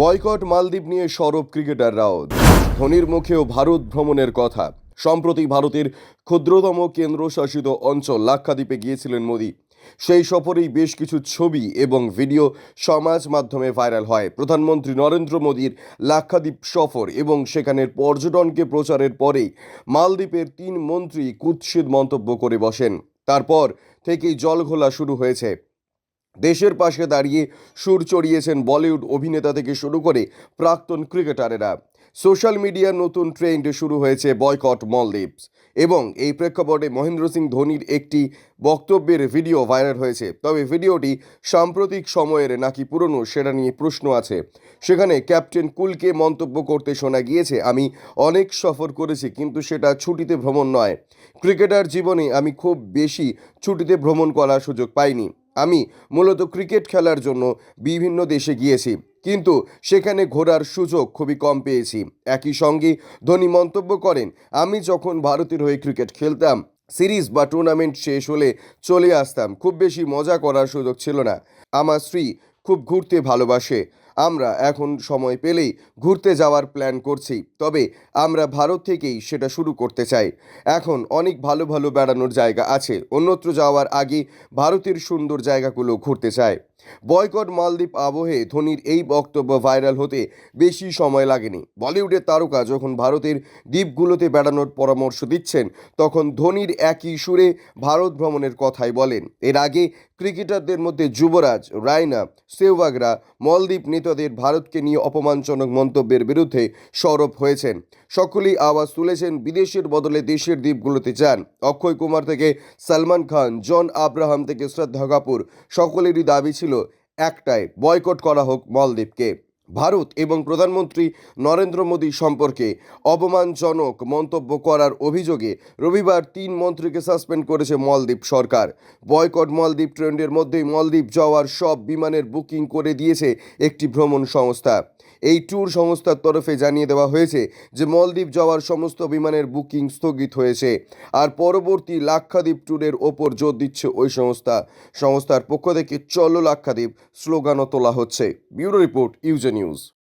Boycott মালদ্বীপ নিয়ে সরব ক্রিকেটাররাও ধোনির মুখেও ভারত ভ্রমণের কথা। সম্প্রতি ভারতের ক্ষুদ্রতম কেন্দ্রশাসিত অঞ্চল লাক্ষাদ্বীপে গিয়েছিলেন মোদী। সেই সফরেই বেশ কিছু ছবি এবং ভিডিও সমাজ মাধ্যমে ভাইরাল হয়। প্রধানমন্ত্রী নরেন্দ্র মোদীর লাক্ষাদ্বীপ সফর এবং সেখানের পর্যটনকে প্রচারের পরেই মালদ্বীপের তিন মন্ত্রী কুৎসিত মন্তব্য করে বসেন। তারপর থেকেই জলঘোলা শুরু হয়েছে। দেশের পাশে দাঁড়িয়ে সুর চড়িয়েছেন বলিউড অভিনেতা থেকে শুরু করে প্রাক্তন ক্রিকেটারেরা। সোশ্যাল মিডিয়ার নতুন ট্রেন্ড শুরু হয়েছে বয়কট মলদ্বীপস এবং এই প্রেক্ষাপটে মহেন্দ্র সিং ধোনির একটি বক্তব্যের ভিডিও ভাইরাল হয়েছে। তবে ভিডিওটি সাম্প্রতিক সময়ের নাকি পুরনো সেটা নিয়ে প্রশ্ন আছে। সেখানে ক্যাপ্টেন কুলকে মন্তব্য করতে শোনা গিয়েছে, আমি অনেক সফর করেছি, কিন্তু সেটা ছুটিতে ভ্রমণ নয়। ক্রিকেটার জীবনে আমি খুব বেশি ছুটিতে ভ্রমণ করার সুযোগ পাইনি। আমি মূলত ক্রিকেট খেলার জন্য বিভিন্ন দেশে গিয়েছি, কিন্তু সেখানে ঘোরার সুযোগ খুবই কম পেয়েছি। একই সঙ্গে ধোনি মন্তব্য করেন, আমি যখন ভারতের হয়ে ক্রিকেট খেলতাম, সিরিজ বা টুর্নামেন্ট শেষ হলে চলে আসতাম, খুব বেশি মজা করার সুযোগ ছিল না। আমার স্ত্রী খুব ঘুরতে ভালোবাসে আমরা এখন সময় পেলেই ঘুরতে যাওয়ার প্ল্যান করছি। তবে আমরা ভারত থেকেই সেটা শুরু করতে চাই। এখন অনেক ভালো ভালো বেড়ানোর জায়গা আছে। অন্যত্র যাওয়ার আগে ভারতের সুন্দর জায়গাগুলো ঘুরতে চায় বয়কট মালদ্বীপ আবহে ধোনির এই বক্তব্য ভাইরাল হতে বেশি সময় লাগেনি। বলিউডের তারকা যখন ভারতের দ্বীপগুলোতে বেড়ানোর পরামর্শ দিচ্ছেন, তখন ধোনির একই সুরে ভারত ভ্রমণের কথাই বলেন। এর আগে ক্রিকেটারদের মধ্যে যুবরাজ রায়না সেহবাগরা মলদ্বীপ নেতাদের ভারতকে নিয়ে অপমানজনক মন্তব্যের বিরুদ্ধে সরব হয়েছেন। সকলেই আওয়াজ তুলেছেন, বিদেশের বদলে দেশের দ্বীপগুলোতে যান। অক্ষয় কুমার থেকে সালমান খান, জন আব্রাহাম থেকে শ্রদ্ধা কাপুর, সকলেরই দাবি ছিল একটাই, বয়কট করা হোক মলদ্বীপকে। ভারত এবং প্রধানমন্ত্রী নরেন্দ্র মোদী সম্পর্কে অপমানজনক মন্তব্য করার অভিযোগে রবিবার তিন মন্ত্রীকে সাসপেন্ড করেছে মলদ্বীপ সরকার। বয়কট মলদ্বীপ ট্রেন্ডের মধ্যেই মলদ্বীপ যাওয়ার সব বিমানের বুকিং করে দিয়েছে একটি ভ্রমণ সংস্থা। এই ট্যুর সংস্থার তরফে জানিয়ে দেওয়া হয়েছে যে মলদ্বীপ যাওয়ার সমস্ত বিমানের বুকিং স্থগিত হয়েছে আর পরবর্তী লাক্ষাদ্বীপ ট্যুরের ওপর জোর দিচ্ছে ওই সংস্থা। সংস্থার পক্ষ থেকে চলো লাক্ষাদ্বীপ, স্লোগানও তোলা হচ্ছে। ব্যুরো রিপোর্ট ইউজে news.